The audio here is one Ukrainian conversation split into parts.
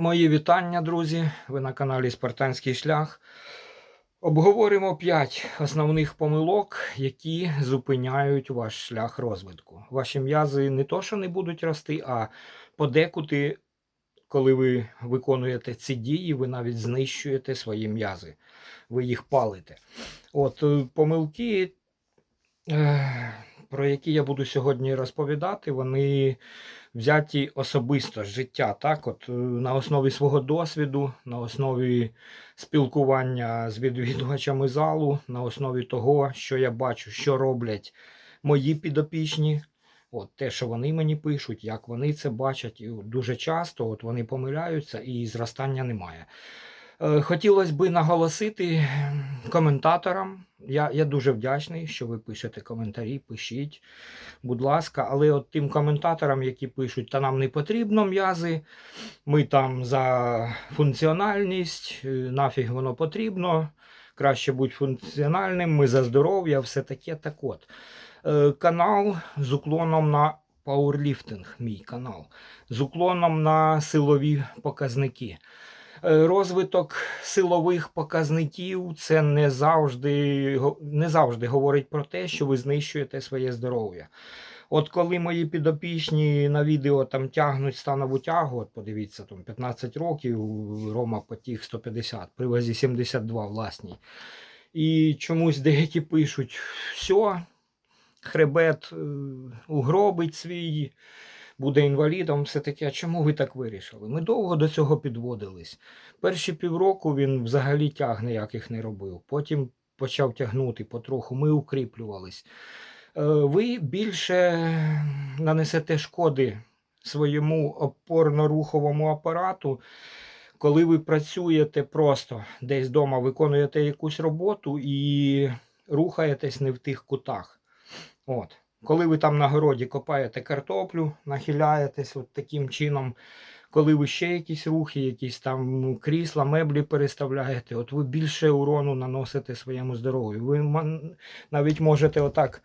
Мої вітання, друзі. Ви на каналі Спартанський шлях. Обговоримо 5 основних помилок, які зупиняють ваш шлях розвитку. Ваші м'язи не то, що не будуть рости, а подекуди, коли ви виконуєте ці дії, ви навіть знищуєте свої м'язи. Ви їх палите. От е, помилки, е, про які я буду сьогодні розповідати, вони взяті особисто життя, так, от е, на основі свого досвіду, на основі спілкування з відвідувачами залу, на основі того, що я бачу, що роблять мої підопічні. От те, що вони мені пишуть, як вони це бачать, і дуже часто от вони помиляються і зростання немає. Е, Хотілося би наголосити коментаторам. Я, я дуже вдячний, що ви пишете коментарі, пишіть, будь ласка, але от тим коментаторам, які пишуть, та нам не потрібно м'язи, ми там за функціональність, е, нафіг воно потрібно, краще будь функціональним, ми за здоров'я, все таке. Так от. Е, Канал з уклоном на пауерліфтинг, мій канал, з уклоном на силові показники. Е, Розвиток силових показників це не завжди, не завжди говорить про те, що ви знищуєте своє здоров'я. От коли мої підопічні на відео там тягнуть станову тягу, от подивіться, там 15 років, Рома потіг 150, при вазі 72 власній. І чомусь деякі пишуть: все, хребет е, угробить свій, буде інвалідом, все таке. А чому ви так вирішили? Ми довго до цього підводились. Перші півроку він взагалі тяг ніяких не робив. Потім почав тягнути потроху, ми укріплювались. Е, Ви більше нанесете шкоди своєму опорно-руховому апарату, коли ви працюєте просто десь вдома, виконуєте якусь роботу і рухаєтесь не в тих кутах. От. Коли ви там на городі копаєте картоплю, нахиляєтесь от таким чином, коли ви ще якісь рухи, якісь там ну, крісла, меблі переставляєте, от ви більше урону наносите своєму здоров'ю. Ви навіть можете отак,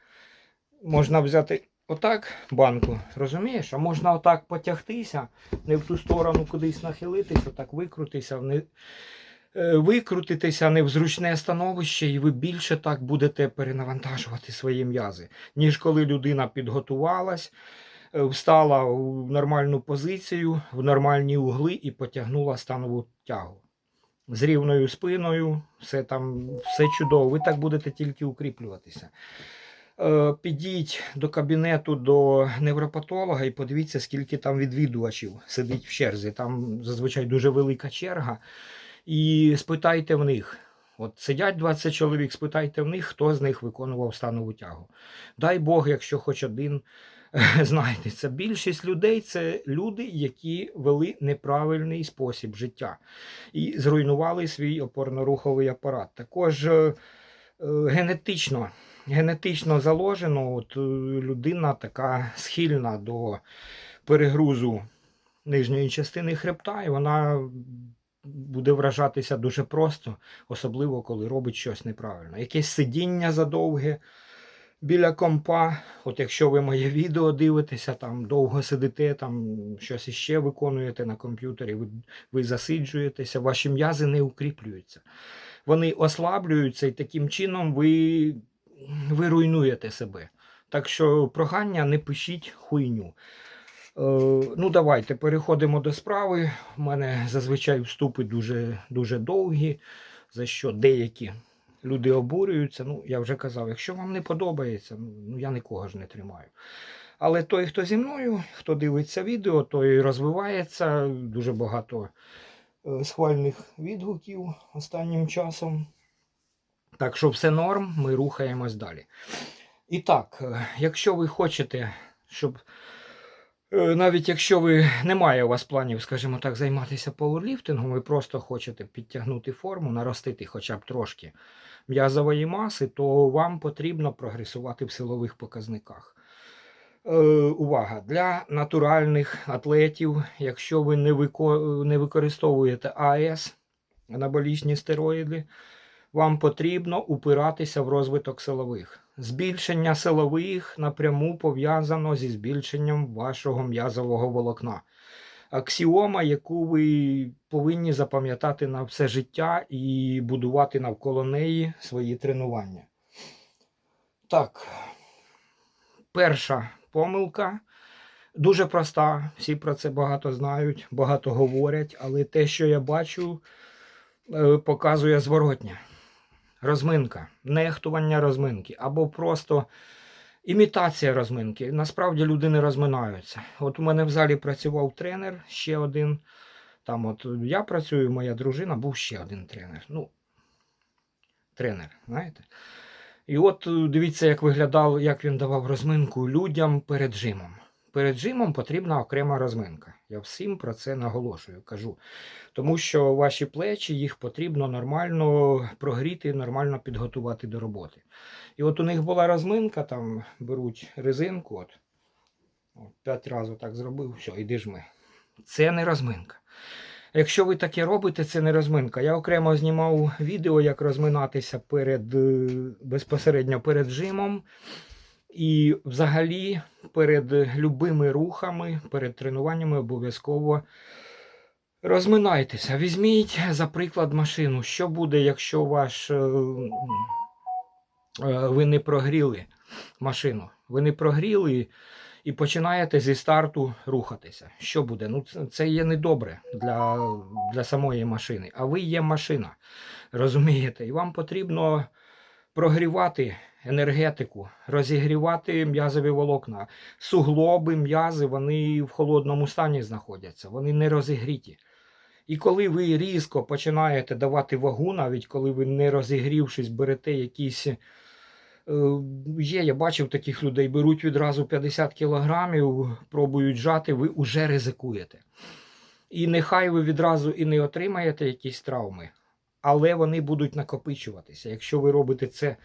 можна взяти отак банку, розумієш? А можна отак потягтися, не в ту сторону кудись нахилитися, отак викрутися, не, викрутитися не в зручне становище, і ви більше так будете перенавантажувати свої м'язи, ніж коли людина підготувалась, е, встала в нормальну позицію, в нормальні угли і потягнула станову тягу. З рівною спиною, все там, все чудово. Ви так будете тільки укріплюватися. Е, Підіть до кабінету до невропатолога і подивіться, скільки там відвідувачів сидить в черзі. Там зазвичай дуже велика черга. І спитайте в них. От сидять 20 чоловік, спитайте в них, хто з них виконував станову тягу. Дай Бог, якщо хоч один це більшість людей це люди, які вели неправильний спосіб життя і зруйнували свій опорно-руховий апарат. Також е, е, генетично, генетично заложено, от е, людина така схильна до перегрузу нижньої частини хребта, і вона буде вражатися дуже просто, особливо коли робить щось неправильно. Якесь сидіння задовге біля компа. От якщо ви моє відео дивитеся, там довго сидите, там щось іще виконуєте на комп'ютері, ви, ви засиджуєтеся, ваші м'язи не укріплюються. Вони ослаблюються і таким чином ви, ви руйнуєте себе. Так що прохання не пишіть хуйню. Е, ну, давайте переходимо до справи. У мене зазвичай вступи дуже, дуже довгі, за що деякі люди обурюються. Ну, я вже казав, якщо вам не подобається, ну я нікого ж не тримаю. Але той, хто зі мною, хто дивиться відео, той розвивається. Дуже багато е, схвальних відгуків останнім часом. Так що все норм, ми рухаємось далі. І так, е, якщо ви хочете, щоб навіть якщо ви немає у вас планів, скажімо так, займатися пауерліфтингом, ви просто хочете підтягнути форму, наростити хоча б трошки м'язової маси, то вам потрібно прогресувати в силових показниках. Е, увага! Для натуральних атлетів, якщо ви не використовуєте АЕС, анаболічні стероїди, вам потрібно упиратися в розвиток силових. Збільшення силових напряму пов'язано зі збільшенням вашого м'язового волокна. аксіома, яку ви повинні запам'ятати на все життя і будувати навколо неї свої тренування. Так, перша помилка. Дуже проста, всі про це багато знають, багато говорять, але те, що я бачу, е, показує зворотнє. Розминка, нехтування розминки або просто імітація розминки. Насправді люди не розминаються. От у мене в залі працював тренер, ще один. Там от я працюю, моя дружина, був ще один тренер. Ну, тренер, знаєте. І от е, дивіться, як виглядав, як він давав розминку людям перед жимом. Перед жимом потрібна окрема розминка. Я всім про це наголошую, кажу. Тому що ваші плечі їх потрібно нормально прогріти, нормально підготувати до роботи. І от у них була розминка, там беруть резинку, от, от п'ять разів так зробив, все, іди жми. Це не розминка. Якщо ви таке робите, це не розминка. Я окремо знімав відео, як розминатися перед, е, безпосередньо перед жимом. І взагалі перед любими рухами, перед тренуваннями обов'язково розминайтеся. Візьміть, за приклад, машину. Що буде, якщо ваш, е, е, ви не прогріли машину? Ви не прогріли і починаєте зі старту рухатися. Що буде? Ну, це- є недобре для, для самої машини. А ви є машина. Розумієте? І вам потрібно прогрівати енергетику, розігрівати м'язові волокна. Суглоби, м'язи, вони в холодному стані знаходяться, вони не розігріті. І коли ви різко починаєте давати вагу, навіть коли ви не розігрівшись, берете якісь. е, Є, я бачив таких людей, беруть відразу 50 кілограмів, пробують жати, ви вже ризикуєте. І нехай ви відразу і не отримаєте якісь травми, але вони будуть накопичуватися. Якщо ви робите це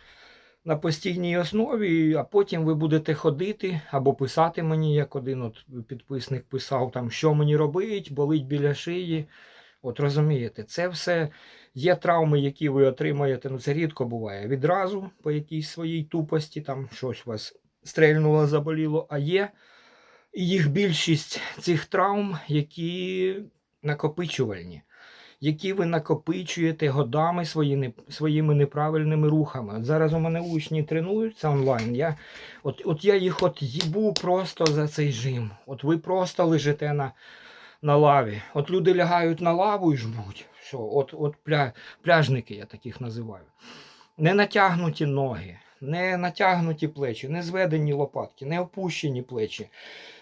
на постійній основі, а потім ви будете ходити або писати мені, як один от підписник писав, там, що мені робить, болить біля шиї. От розумієте, це все є травми, які ви отримаєте. Ну це рідко буває. Відразу по якійсь своїй тупості, там щось вас стрельнуло, заболіло, а є і їх більшість цих травм, які накопичувальні які ви накопичуєте годами свої, своїми неправильними рухами. Зараз у мене учні тренуються онлайн. Я, от, от я їх от їбу просто за цей жим. От ви просто лежите на, на лаві. От люди лягають на лаву і жмуть. Все, от, от пля, пляжники я таких називаю. Не натягнуті ноги, не натягнуті плечі, не зведені лопатки, не опущені плечі,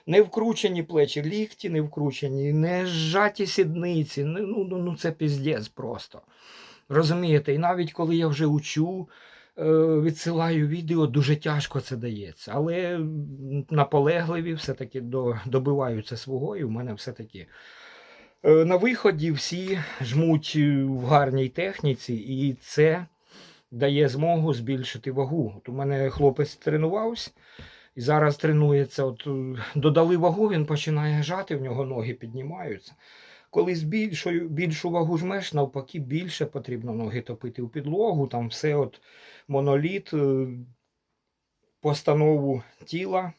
не вкручені плечі, лікті не вкручені, не зжаті сідниці. Ну, ну, ну, це піздець просто. Розумієте, і навіть коли я вже учу, е, відсилаю відео, дуже тяжко це дається. Але наполегливі все-таки добиваються свого, і в мене все-таки. е, На виході всі жмуть в гарній техніці, і це дає змогу збільшити вагу. От у мене хлопець тренувався і зараз тренується. От е, додали вагу, він починає жати, в нього ноги піднімаються. Коли з більшою, більшу вагу жмеш, навпаки, більше потрібно ноги топити у підлогу, там все от моноліт, е, постанову тіла,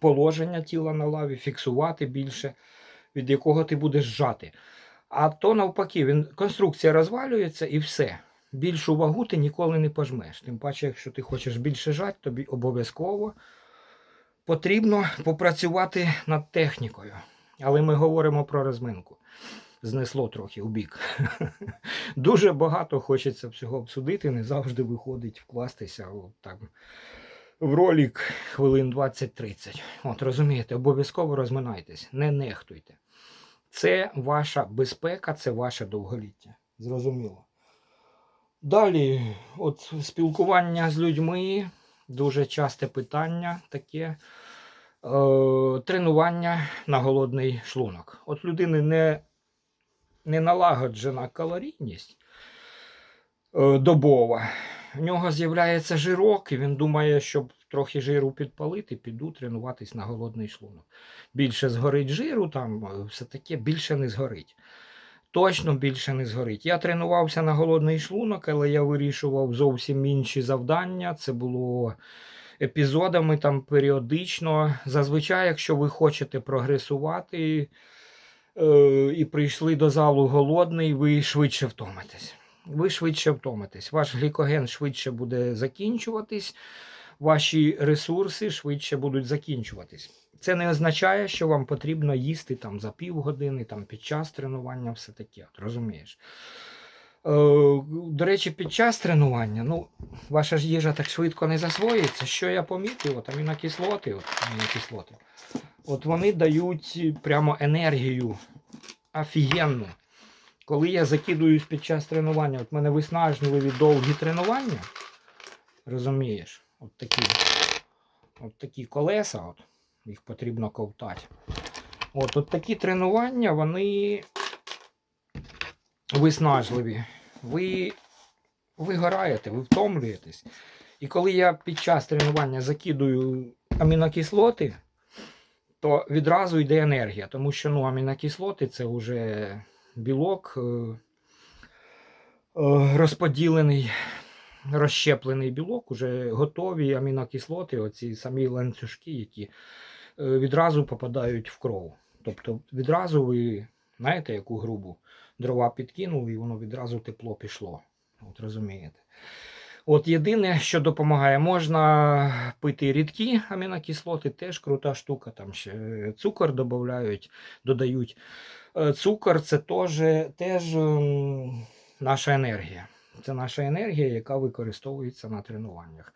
положення тіла на лаві, фіксувати більше, від якого ти будеш жати. А то навпаки, він, конструкція розвалюється і все. Більшу вагу ти ніколи не пожмеш. Тим паче, якщо ти хочеш більше жати, тобі обов'язково потрібно попрацювати над технікою. Але ми говоримо про розминку. Знесло трохи у бік. Дуже багато хочеться всього обсудити, не завжди виходить вкластися от, там, в ролик хвилин 20-30. От розумієте, обов'язково розминайтесь, не нехтуйте. Це ваша безпека, це ваше довголіття. Зрозуміло. Далі, от спілкування з людьми, дуже часте питання таке. Е, тренування на голодний шлунок. От людини не, не налагоджена калорійність е, добова. В нього з'являється жирок, і він думає, щоб трохи жиру підпалити, піду тренуватись на голодний шлунок. Більше згорить жиру, там е, все таке більше не згорить. Точно більше не згорить. Я тренувався на голодний шлунок, але я вирішував зовсім інші завдання. Це було епізодами там періодично. Зазвичай, якщо ви хочете прогресувати, е, і прийшли до залу голодний, ви швидше втомитесь. Ви швидше втомитесь. Ваш глікоген швидше буде закінчуватись, ваші ресурси швидше будуть закінчуватись. Це не означає, що вам потрібно їсти там за півгодини, там під час тренування, все таке. От, розумієш? Е, до речі, під час тренування, ну, ваша ж їжа так швидко не засвоїться. Що я помітив, от амінокислоти, от, амінокислоти, от вони дають прямо енергію офігенну. Коли я закидуюсь під час тренування, от мене виснажливі довгі тренування, розумієш, от такі, от такі колеса, от, їх потрібно ковтати. От, от такі тренування, вони виснажливі. Ви вигораєте, ви втомлюєтесь. І коли я під час тренування закидую амінокислоти, то відразу йде енергія, тому що ну, амінокислоти це вже білок е, е, розподілений, розщеплений білок, уже готові амінокислоти, оці самі ланцюжки, які е, відразу попадають в кров. Тобто відразу ви знаєте, яку грубу дрова підкинули, і воно відразу тепло пішло. От розумієте. От єдине, що допомагає, можна пити рідкі амінокислоти, теж крута штука. Там ще цукор додають, додають. Е, Цукор це теж, теж наша енергія. Це наша енергія, яка використовується на тренуваннях.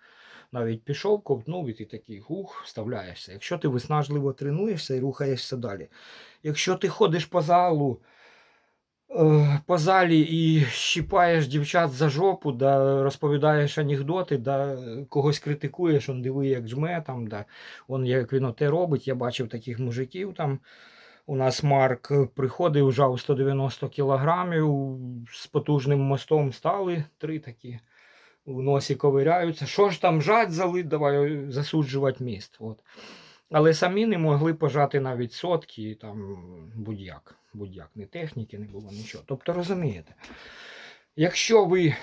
Навіть пішов, ковтнув, і ти такий гух, вставляєшся. Якщо ти виснажливо тренуєшся і рухаєшся далі. Якщо ти ходиш по залу, е, по залі і щіпаєш дівчат за жопу, да розповідаєш анекдоти, да когось критикуєш, он диви, як жме, там, да, он як він те робить. Я бачив таких мужиків там. У нас Марк приходив, жав 190 кілограмів, з потужним мостом стали три такі. В носі ковиряються. Що ж там жать залить, давай засуджувати міст. От. Але самі не могли пожати навіть сотки, там будь-як. Будь-як. Ні техніки, не було нічого. Тобто розумієте, якщо ви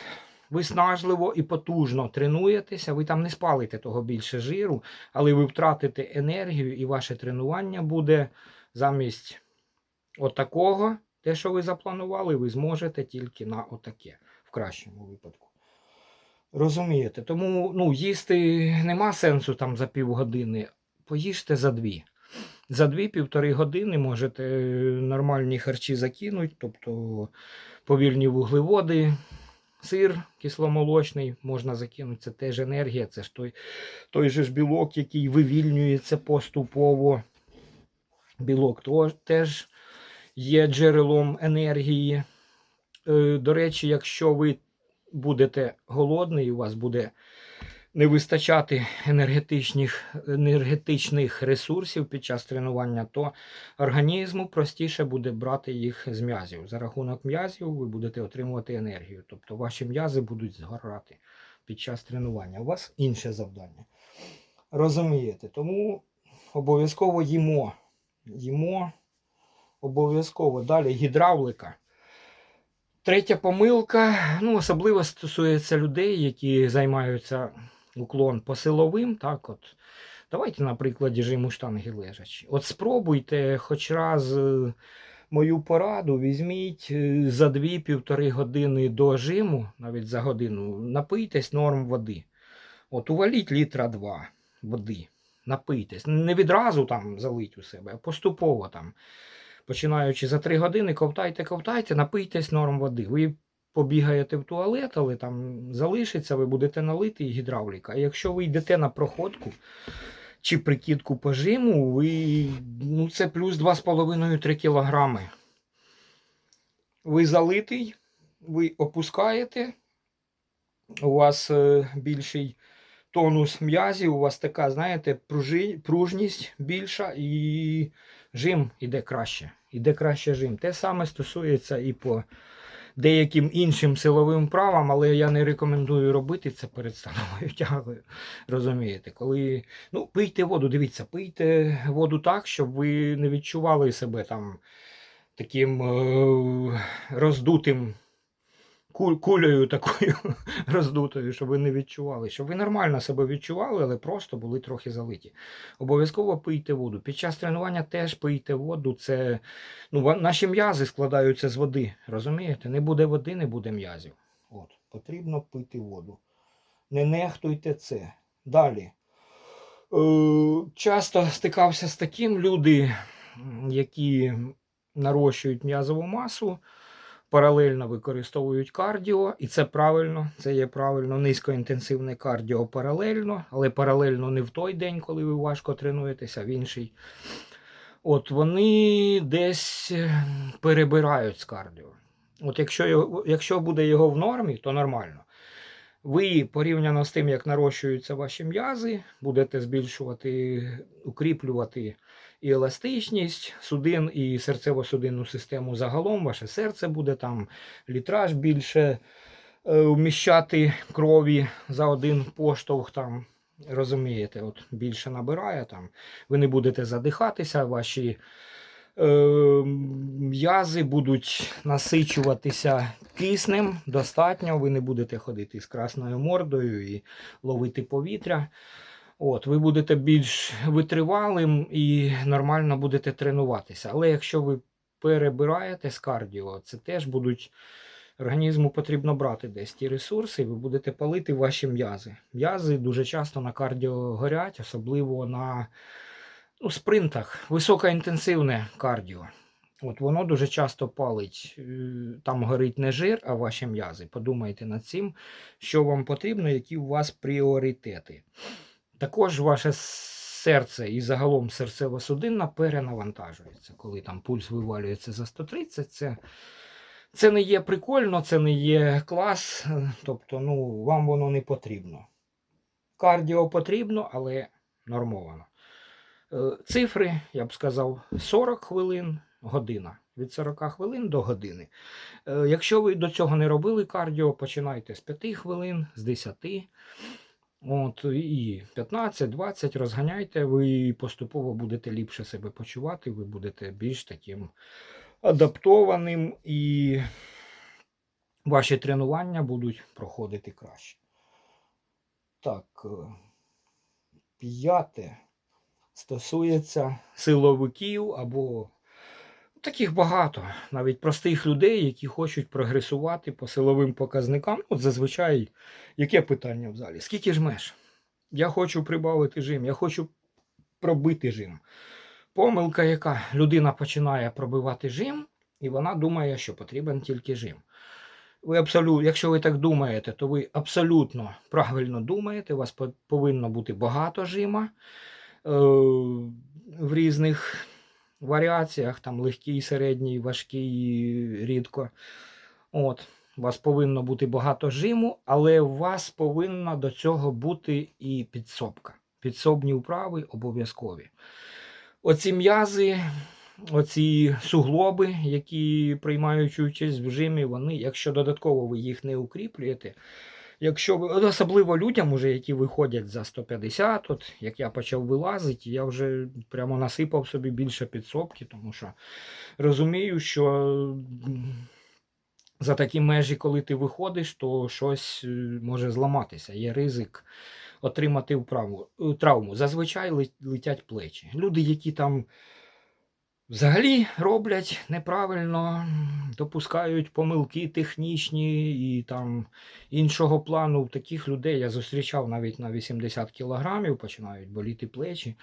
виснажливо і потужно тренуєтеся, ви там не спалите того більше жиру, але ви втратите енергію, і ваше тренування буде замість отакого, те, що ви запланували, ви зможете тільки на отаке, в кращому випадку. Розумієте? Тому ну, їсти нема сенсу там за півгодини. Поїжте за дві. За дві-півтори години можете нормальні харчі закинути, тобто повільні вуглеводи, сир кисломолочний можна закинути, це теж енергія, це ж той, той же ж білок, який вивільнюється поступово. Білок теж є джерелом енергії. Е, До речі, якщо ви будете голодний, у вас буде не вистачати енергетичних, енергетичних ресурсів під час тренування, то організму простіше буде брати їх з м'язів. За рахунок м'язів ви будете отримувати енергію. Тобто ваші м'язи будуть згорати під час тренування. У вас інше завдання. Розумієте? Тому обов'язково їмо. Їмо обов'язково. Далі гідравлика. Третя помилка, ну, особливо стосується людей, які займаються уклон по силовим. Так от. Давайте на прикладі штанги лежачі. От спробуйте хоч раз е, мою пораду, візьміть е, за 2-1,5 години до жиму, навіть за годину, напийтесь норм води. От уваліть літра 2 води. Напийтесь. Не відразу там залить у себе, а поступово там. Починаючи за 3 години, ковтайте, ковтайте, напийтесь норм води. Ви побігаєте в туалет, але там залишиться, ви будете налити і гідравліка. А якщо ви йдете на проходку чи прикидку по жиму, ви, ну, це плюс 2,5-3 кілограми. Ви залитий, ви опускаєте, у вас е, більший тонус м'язів, у вас така, знаєте, пружність більша і жим іде краще. Іде краще жим. Те саме стосується і по деяким іншим силовим вправам, але я не рекомендую робити це перед становою тягою. Розумієте, коли ну, пийте воду, дивіться, пийте воду так, щоб ви не відчували себе там таким е- роздутим кулею такою роздутою, щоб ви не відчували, щоб ви нормально себе відчували, але просто були трохи залиті. Обов'язково пийте воду. Під час тренування теж пийте воду. Це ну, наші м'язи складаються з води. Розумієте? Не буде води, не буде м'язів. От, потрібно пити воду. Не нехтуйте це. Далі. Е, часто стикався з таким люди, які нарощують м'язову масу, паралельно використовують кардіо, і це правильно, це є правильно, низькоінтенсивне кардіо паралельно, але паралельно не в той день, коли ви важко тренуєтеся, а в інший. От вони десь е, перебирають з кардіо. От якщо, якщо буде його в нормі, то нормально. Ви порівняно з тим, як нарощуються ваші м'язи, будете збільшувати, укріплювати і еластичність судин, і серцево-судинну систему загалом. Ваше серце буде там літраж більше е, вміщати крові за один поштовх. Там, розумієте, от більше набирає там. Ви не будете задихатися, ваші е, м'язи будуть насичуватися киснем достатньо, ви не будете ходити з красною мордою і ловити повітря. От, ви будете більш витривалим і нормально будете тренуватися. Але якщо ви перебираєте з кардіо, це теж будуть. Організму потрібно брати десь ті ресурси, ви будете палити ваші м'язи. М'язи дуже часто на кардіо горять, особливо на ну, спринтах, високоінтенсивне кардіо. От воно дуже часто палить. Е, Там горить не жир, а ваші м'язи. Подумайте над цим, що вам потрібно, які у вас пріоритети. Також ваше серце і загалом серцево-судинна перенавантажується. Коли там пульс вивалюється за 130, це, це не є прикольно, це не є клас. Тобто, ну, вам воно не потрібно. Кардіо потрібно, але нормовано. Е, Цифри, я б сказав, 40 хвилин, година. Від 40 хвилин до години. Е, Якщо ви до цього не робили кардіо, починайте з 5 хвилин, з 10. От, і 15-20 розганяйте, ви поступово будете ліпше себе почувати, ви будете більш таким адаптованим і ваші тренування будуть проходити краще. Так, е, п'яте стосується силовиків або таких багато, навіть простих людей, які хочуть прогресувати по силовим показникам. От зазвичай, яке питання в залі? Скільки жмеш? Я хочу прибавити жим, я хочу пробити жим. Помилка, яка людина починає пробивати жим, і вона думає, що потрібен тільки жим. Ви абсолютно, якщо ви так думаєте, то ви абсолютно правильно думаєте. У вас повинно бути багато жима е, в різних варіаціях, там легкий, середній, важкий, рідко. От. У вас повинно бути багато жиму, але у вас повинна до цього бути і підсобка. Підсобні вправи обов'язкові. Оці м'язи, оці суглоби, які приймають участь в жимі, вони, якщо додатково ви їх не укріплюєте, якщо особливо людям, уже, які виходять за 150, от як я почав вилазити, я вже прямо насипав собі більше підсобки, тому що розумію, що за такі межі, коли ти виходиш, то щось е, може зламатися. Є ризик отримати вправу, е, травму. Зазвичай летять плечі. Люди, які там взагалі роблять неправильно, допускають помилки технічні і там іншого плану. Таких людей я зустрічав навіть на 80 кілограмів, починають боліти плечі.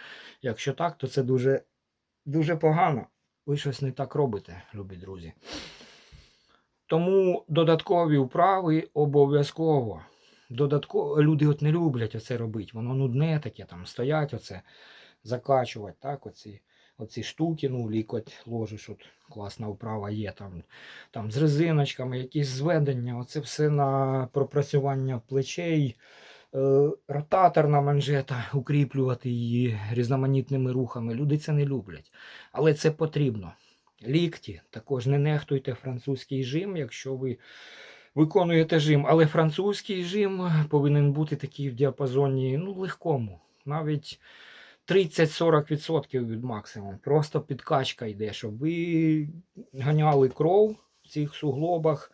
Якщо так, то це дуже, дуже погано. Ви щось не так робите, любі друзі. Тому додаткові вправи обов'язково. Додатково люди от не люблять оце робити. Воно нудне таке, там стоять, оце закачувати, так, оці, оці штуки, ну, лікоть ложиш, от класна вправа є там, там з резиночками, якісь зведення, оце все на пропрацювання плечей, е, ротаторна манжета, укріплювати її різноманітними рухами. Люди це не люблять. Але це потрібно. Лікті, також не нехтуйте французький жим, якщо ви виконуєте жим. Але французький жим повинен бути такий в діапазоні ну, легкому. Навіть 30-40% від максимуму. Просто підкачка йде, щоб ви ганяли кров в цих суглобах.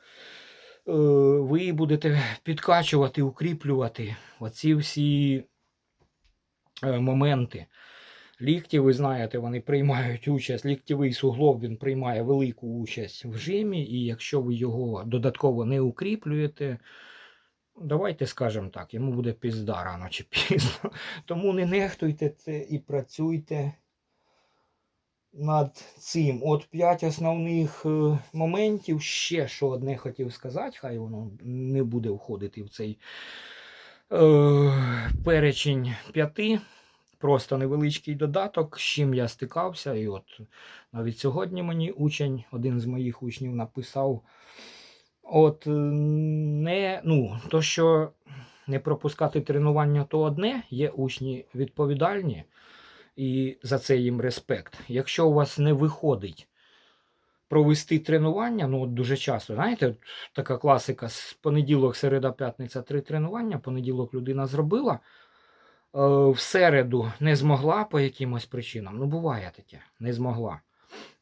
ви будете підкачувати, укріплювати оці всі е, моменти. Лікті, ви знаєте, вони приймають участь. Ліктєвий суглоб він приймає велику участь в жимі, і якщо ви його додатково не укріплюєте, давайте скажемо так, йому буде пізда рано чи пізно. Тому не нехтуйте це і працюйте над цим. От п'ять основних е, моментів. Ще що одне хотів сказати, хай воно не буде входити в цей е, перечень п'яти. Просто невеличкий додаток, з чим я стикався. І от навіть сьогодні мені учень, один з моїх учнів, написав. От е, не, ну, то, що не пропускати тренування, то одне, є учні відповідальні, і за це їм респект. Якщо у вас не виходить провести тренування, ну от дуже часто, знаєте, от така класика: з понеділок, середа, п'ятниця, три тренування, понеділок людина зробила. е, В середу не змогла по якимось причинам. Ну, буває таке, не змогла.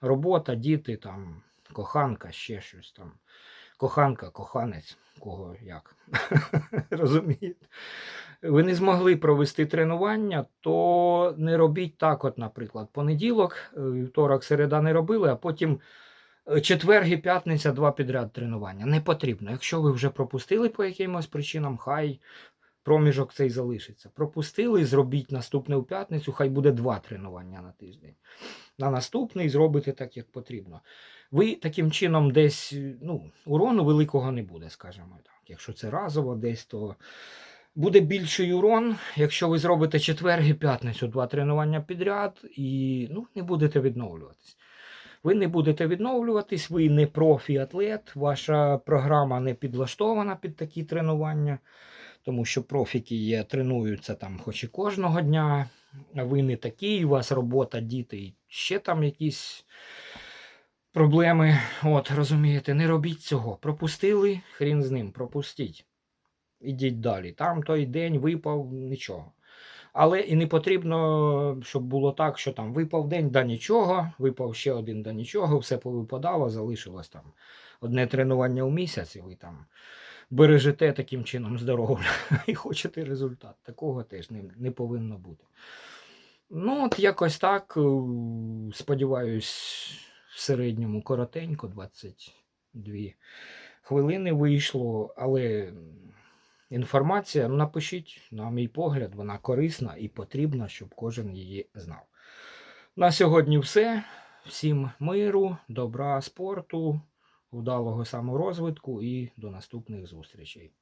Робота, діти, там, коханка, ще щось там. Коханка, коханець, кого як. Розумієте? Ви не змогли провести тренування, то не робіть так, от, наприклад, понеділок, е, вівторок, середа не робили, а потім четверги, і п'ятниця два підряд тренування. Не потрібно. Якщо ви вже пропустили по якимось причинам, хай проміжок цей залишиться. Пропустили, зробіть наступне у п'ятницю, хай буде два тренування на тиждень. На наступний зробите так, як потрібно. Ви таким чином десь ну, урону великого не буде, скажімо так. Якщо це разово десь, то буде більший урон, якщо ви зробите четвер п'ятницю два тренування підряд і ну, не будете відновлюватись. Ви не будете відновлюватись, ви не профі-атлет, ваша програма не підлаштована під такі тренування, тому що профіки є, тренуються там хоч і кожного дня, ви не такі, у вас робота, діти ще там якісь проблеми. От, розумієте, не робіть цього. Пропустили, хрін з ним, пропустіть. Ідіть далі. Там той день випав нічого. Але і не потрібно, щоб було так, що там випав день, да нічого, випав ще один да нічого, все повипадало, залишилось там одне тренування у місяць, і ви там бережете таким чином здоров'я і хочете результат. Такого теж не, не повинно бути. Ну, от якось так. е, Сподіваюсь, в середньому коротенько, 22 хвилини вийшло, але інформація, ну, напишіть, на мій погляд, вона корисна і потрібна, щоб кожен її знав. На сьогодні все. Всім миру, добра, спорту, вдалого саморозвитку і до наступних зустрічей.